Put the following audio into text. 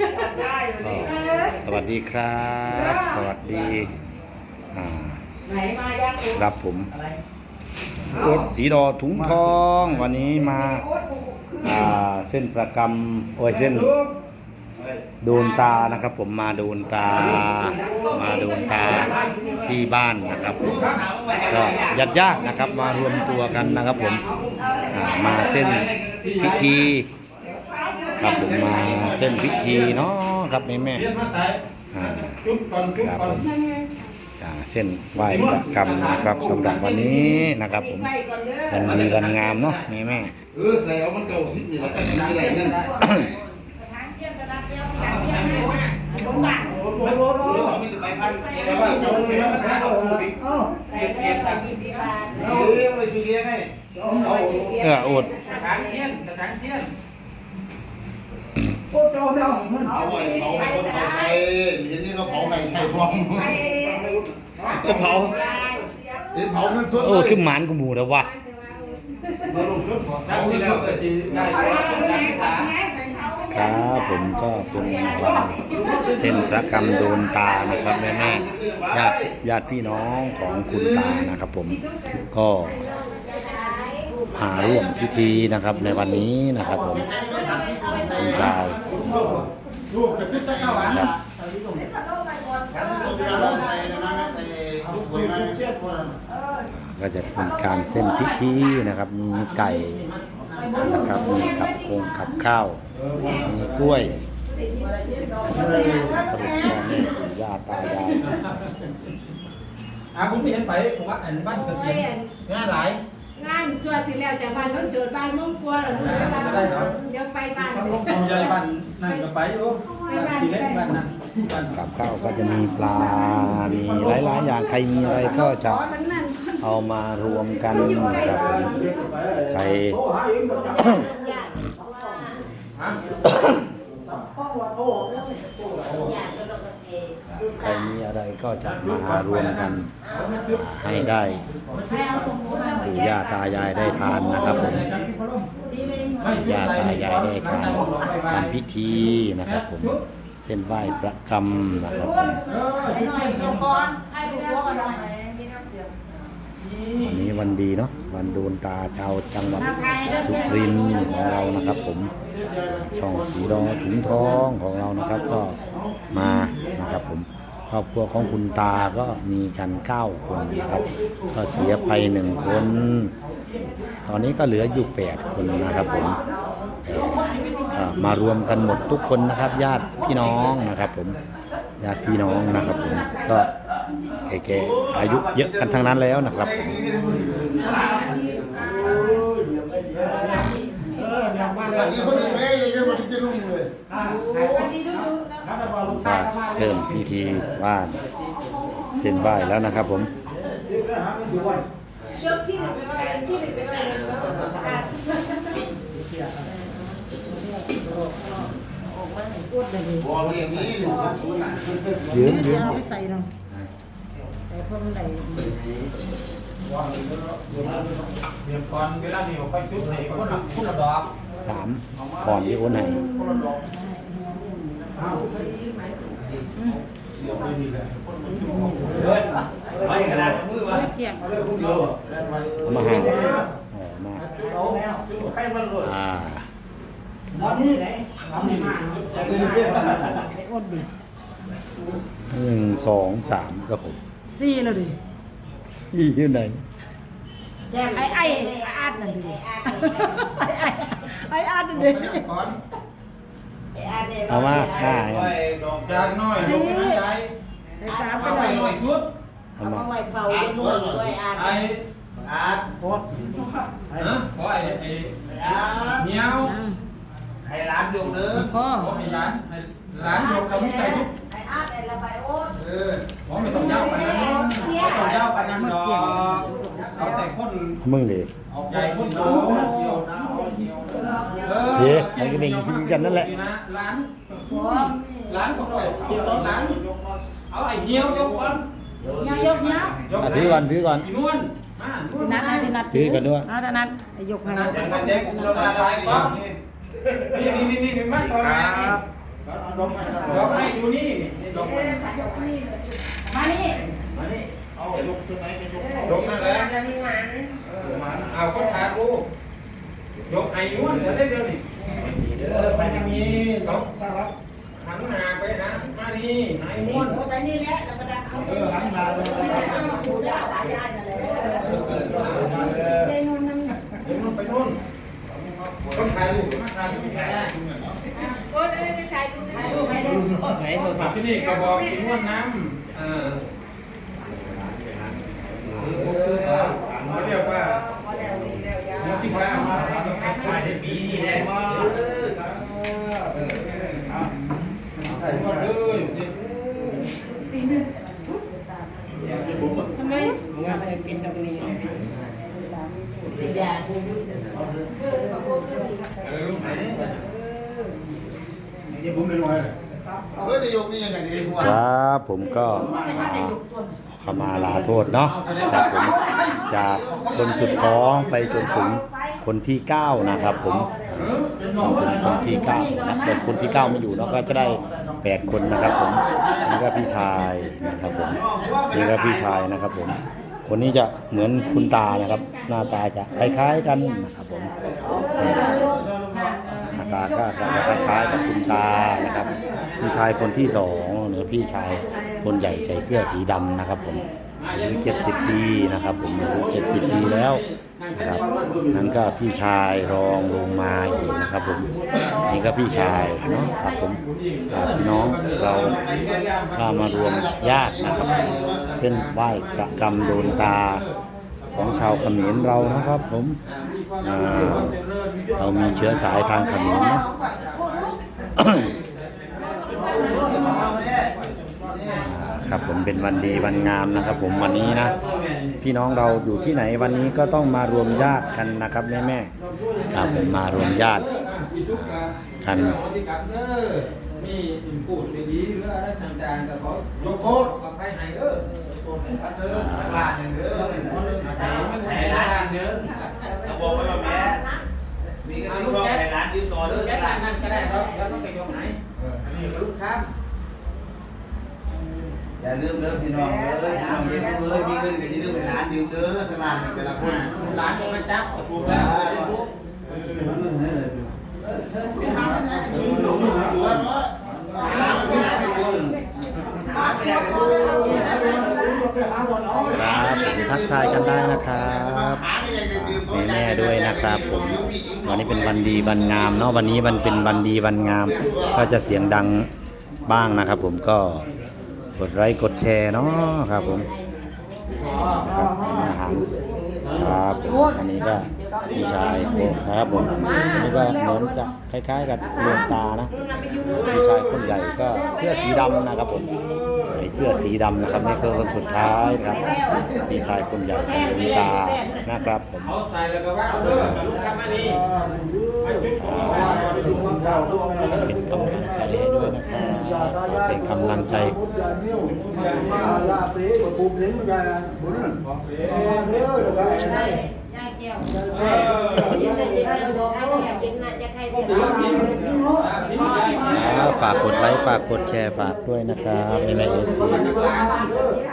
ก็สวัสดีครับ สวัสดีอ่าไหนมายังโอ๊ตรับผมโอ๊ตสีดอถุงทองวันนี้มาโอ๊ตกูคืออ่าเส้นประกำโอ้ยเส้นโดนตานะครับ ผมมาโดนตา มาโดนตาที่บ้านนะครับผมก็ญาติญาติๆนะครับมารวมตัวกันนะครับผม อ่ามาเส้นพิธี ครับผมมาเส้นพิธีเนาะครับแม่แม่เรียนมาใส่ๆอ่าจุ๊บก่อนจุ๊บครับก่อผนมอ่าเส้นไหว้ประกรรมนะครับสำหรับวันนี้นะครับผมไปก่อนเด้อวันดีวันงามเนาะแม่แม่เออใส่เอามันเก่าสิบนี่แหละมีอะไรเงินทางเที่ยงจะรับแล้วทางเที่ยงให้มาลงบ้านเดี๋ยวเอามีแต่ใบพันแต่ว่าเจ้าเรียน มาใส่เอาอีกใส่แก้วกับพี่บาทเออไปซื้อเลี้ยงให้เออโอดกระถางเทียนกระถางเทียนเอาไว้เผาให้คนเขาใช้เห็นนี่ก็เผาไห้ใช้พร้อมก็เผาเห็นเผาเงินสดโอ้ขึ้นหมานกูหมูแล้ววะมาลงชุดเผานั่งเงิที่นแล้สวดเลก็ยจะได้การศึกษาครับผมก็เป็นวันเส้นพระกรรมโดนตานะครับแม่แม่ญาติญาติพี่น้องของคุณตานะครับ ผมก็หาร่วมพิธีนะครับในวันนี้นะครับผม คุณตาลูกจะพิซซ่าข้าวหวานครับการที่สดเวลาเราใส่นะมาใส่ลูกหวยมาก็จะเป็นการเส้นพิธีนะครับ มีไก่นะครับ มีกับโคงกับข้าว มีกล้วยขนมปังญาติตายายอะผมไม่เห็นไปผมว่าอันบ้านเกษียณงานหลาย งานชวนที่แล้วจากบ้านน้องโจดบ้านน้องกลัวเหรอเดี๋ยวไปบ้านต้องลงทุนใหญ่บ้านนั่นก็ไปอยู่บ้านที่เล็กบ้านนั้นบ้านกับข้าวก็จะมีปลา มีหลายๆอย่างใครมีอะไรก็จะเอามารวมกันนะครับใครฮะใครมีอะไรก็จะมารวมกันให้ได้ ปู่ย่าตายายได้ทานนะครับผมย่าตายายได้ทานทำพิธีนะครับผมเส้นไหว้ประกรรมนะครับผมอันนี้วันดีเนาะวันโดนตาชาวจังหวัดสุรินทร์ของเรานะครับ ผมช่องสีดอถุงทองของเรานะครับ ก็มานะครับผม ครอบครัวของคุณตาก็มีกันเก้าคนนะครับ ก็เสียไปหนึ่งคน ตอนนี้ก็เหลืออยู่แปดคนนะครับผมมารวมกันหมดทุกคนนะครับ ญาติพี่น้องนะครับ ผมญาติพี่น้องนะครับผมก็แก่ๆอายุเยอะกันทั้งนั้นแล้วนะครับผมอันนี้คนอื่นไม่เลยวันที่จะรุ่งเลย ก็เริ่มพิธีไหว้เส้นไหว้แล้วนะครับผมเชือกที่หนึ่งไปไว้ที่หนึ่งไปไว้บอกเลยอย่างนี้หนึ่งสองศูนย์น่ะยืมยืมไม่ใส่เนาะใส่พวกมันไหลเดี๋ยวก่อนเวลานี้ค่อยจุดให้คนละคนละดอกสามก่อนที่โอนให้ ไปกระดามือมาเกี่ยงเอาเลยคุณเดียมาให้เออมาเอาใครมันเลยอ่าไอ้อดดิหนึ่งสองสามครับผมซี่แล้วดิอีอยู่ไหนไอ้ไอ้อาดนั่นดิไอ้ไอ้อาดนั่นดิ เอามาห้าไว้ดอกจากน้อยลงไปใจไอ้สามไปเอาไหไปนหน่อยชุดเอามาไว้เป่าด้วยด้วยอาไอ้อาร์ตฮะขอไอ้ไอ้อาร์ตเหนียวให้ร้านยกเด้อพ่อขอให้ร้านให้ร้านยกกับใส่ทุกไอ้อาร์ตไอ้ระบายโอ๊ตเออขอไม่ต้องยาวไปนั้นไม่ต้องยาวไปนั้นดอกเอาแต่คนเอามึงดิเอาใหญ่คนโต เดียวนะเดียวเออเฮ้ยไอ้ก็เป็นซิมกันนั่นแหละร้านร้านของเราเดียวร้านเอาไอ้เหนียวยกก่อนยายกเนี้ยอะถือก่อนถือก่อนพี่นวลมาพี่นัดพี่นัดถือกันด้วยเอาแต่นัดไอ้ยกให้อย่างกันเด็กกูเรามาได้นี่นี่นี่นี่นี่มาต่อนะดอกไม้อยู่นี่นี่ดอกไม้มานี่มานี่เอาไอ้ลูกตัวไหนไปยกดอกนั่นแหละเออมาเอาคนขาดลูก ยกไอ้ย้วนเดี๋ยวได้เดี๋ยวนี้เออไปทางนี้ดอกหันหน้าไปหามานี่ไอ้ม้วนไปนี่แหละแล้วก็ได้เอาเออหันหน้าไปหาปูย่าตายายนั่นแหละเดี๋ยวนู่นไปนู่นคนถ่ายรูปมาถ่ายรูปถ่ายได้โอ้ยไม่ใช่ดูนะดูให้ดูที่นี่กระบอกสีม่วนน้ำอ่าเขาเรียกว่าพอแล้วนี่แล้วยามุสิกาถ่ายในปีนี้แหละมาเออสาเออเอาถ่ายมาเลยสีหนึ่งทำไมงานเป็นตรงนี้ติดยาเออลูกไหนเฮ้ยนายกนี่ยังไงดีหัวครับผมก็ขมาลาโทษเนาะครับผมจากคนสุดท้องไปจนถึง คนที่เก้านะครับ ผมจนถึงคนที่เก้านะแต่คนที่เก้าไม่อยู่เนาะก็จะได้แปดคนนะครับ ผมนี่ก็พี่ชายนะครับผมนี่ก็พี่ชายนะครับ ผม คนนี้จะเหมือนคุณตานะครับ หน้าตาจะคล้ายๆกันนะครับผมหน้าตาก็จะคล้ายๆกับคุณตานะครับพี่ชายคนที่สองหรือพี่ชายคนใหญ่ใส่เสื้อสีดำนะครับ ผม อายุ70 ปีนะครับ ผมอายุ70 ปีแล้วนะครับนั่นก็พี่ชายรองลงมาอีกนะครับผมนี่ก็พี่ชายเนาะครับผมพี่น้องเราถ้ามารวมญาตินะครับเส้นไหว้กระกรรมโดนตาของชาวเขมรเรานะครับ ผมเรามีเชื้อสายทางเขมรนะ ครับผมเป็นวันดีวันงามนะครับ ผมวันนี้นะพี่น้องเราอยู่ที่ไหนวันนี้ก็ต้องมารวมญาติกันนะครับแม่แม่ๆครับผมมารวมญาติกันมีพูดดีๆหรืออะไรต่างๆแต่เขายกโทษกับใครไหนเด้อโทษให้พัดเด้อสักลานอย่างเด้อแผลมันแผลร้านเด้อเราบอกไว้ว่าแม่มีกันที่ว่าไอ้ร้านยืมต่อเด้อแค่สักลานนั้นก็ได้ครับแล้วต้องไปยกไหนนี่ก็ลูกค้า อย่าลืมเด้อพี่น้องเด้อพี่น้องเยซูเอ้ยมีเงินกันที่ลืมไอ้ร้านยืมเด้อสักลานแต่ละคนร้านต้องมาจับถูกแล้วครับผมทักทายกันได้นะครับแม่ด้วยนะครับผมวันนี้เป็นวันดีวันงามเนาะวันนี้มันเป็นวันดีวันงาม ก็จะเสียงดังบ้างนะครับ ผมก็ กดไลค์กดแชร์เนาะครับผมครับอาหารครับผมอันนี้ก็พี่ชายผมนะครับผมอันนี้ก็เหมือนจะคล้าย ๆ กับดวงตานะพี่ชายคนใหญ่ก็เสื้อสีดำนะครับผมใส่เสื้อสีดำนะครับนี่คือคนสุดท้ายครับพี่ชายคนใหญ่ของดวงตานะครับผมเอาใส่แล้วก็ว่าเอาเด้อลูกค้ามานี่เป็นกำลังใจ เป็นกำลังใจฝากกดไลค์ ฝากกดแชร์ ฝากด้วยนะครับในแม่เอฟซี